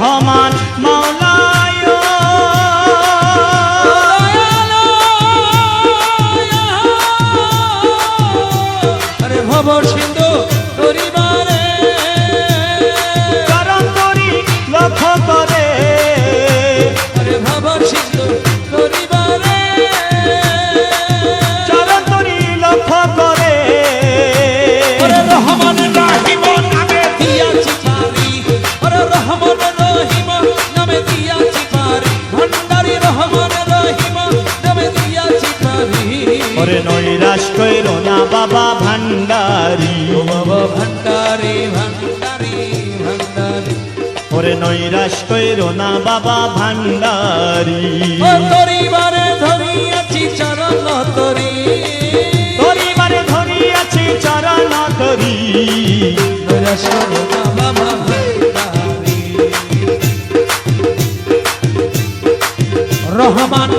রহমান মাওলায় বাবা ভান্ডারি। ও বাবা ভণ্ডারি ভণ্ডারি ভণ্ডারি ওরে নৈরাশ কইর না বাবা ভান্ডারি। ও তরিবারে ধরিয়াছি চরণ তরি। পরিবারে ধরিয়াছি চরণ তরি। নৈরাশ করো না বাবা রহমান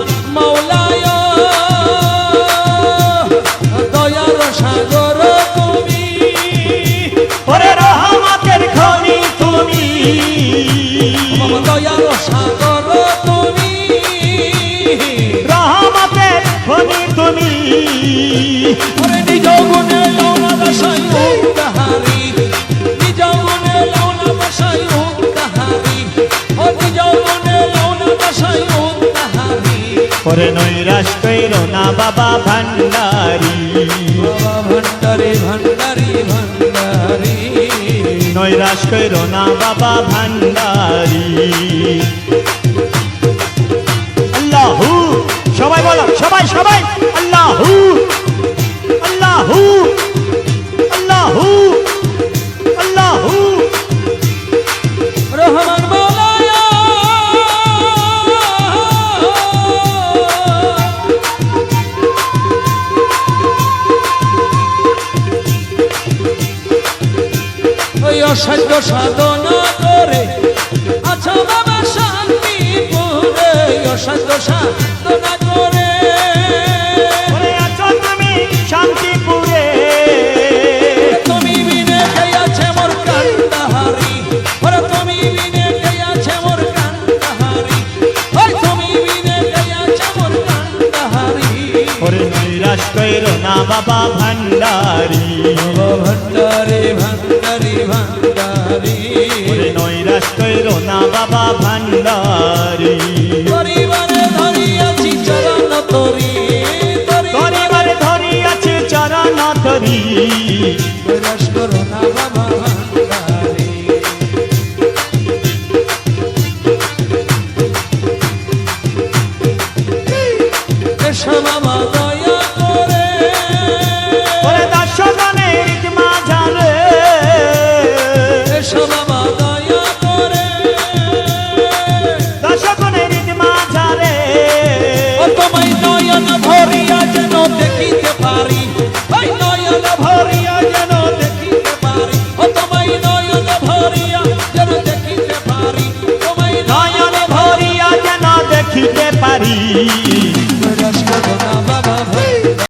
বাবা দয়ার সাগর তুমি। রহমতের খনি তুমি। ওরে নিজ গুণে লৌনা দশাই উদ্ধারি নিজ গুণে লৌনা দশাই উদ্ধারি ও নিজ গুণে লৌনা দশাই উদ্ধারি ওরে নৈরাশ কইর না বাবা ভান্ডারি। বাবা ভণ্ডারি ভণ্ডারি ভণ্ডারি নৈরাশ কইর না বাবা ভান্ডারি। আল্লাহু সবাই বলো সবাই সবাই আল্লাহু আল্লাহু। অসাধ্য সাধনা করে। আচ্ছা বাবা শান্তি পুরে অসাধ্য সাধনা করে। ওরে আছো তুমি শান্তিপুরে। তুমি বিনে কে আছে মোর কান্দাহারি। ওরে তুমি বিনে কে আছে মোর কান্দাহারি। ওই তুমি বিনে কে আছে মোর কান্দাহারি। ওরে নৈরাশ কইর না বাবা ভান্ডারি ভণ্ডারি ভণ্ডারি। ভণ্ডারি ওরে নৈরাশ কইর না বাবা ভান্ডারি। পরিবারে চরণ পরিবারে ধরিয়াছি চরণ ধরি করো না বাবা Thank you.